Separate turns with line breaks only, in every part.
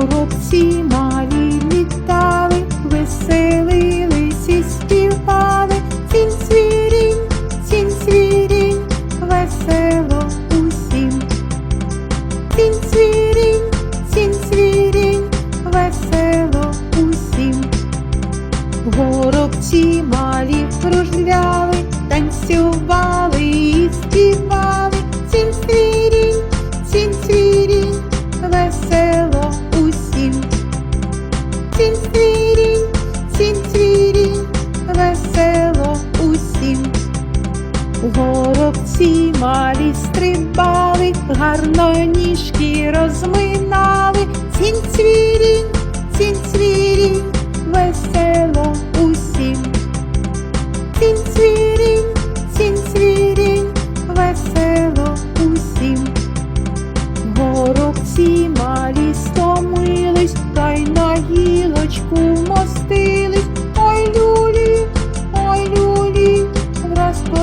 Горобці малі літали, веселились і співали. Цінь свірінь, цінь свірінь, весело усім. Цінь свірінь, цінь свірінь, весело усім. Горобці малі кружляли, Цінь свірінь, цінь свірінь, весело усім. Горобці малі стрибали, гарно ніжки розминали. Цінь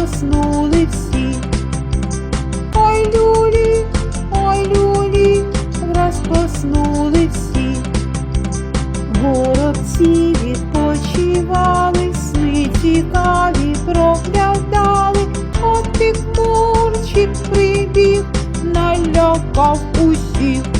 заснули всі. Ой люлі, ой люлі, враз поснули всі, горобці відпочивали, сни цікаві проглядали, Отик мурчик прибіг, налякав усіх.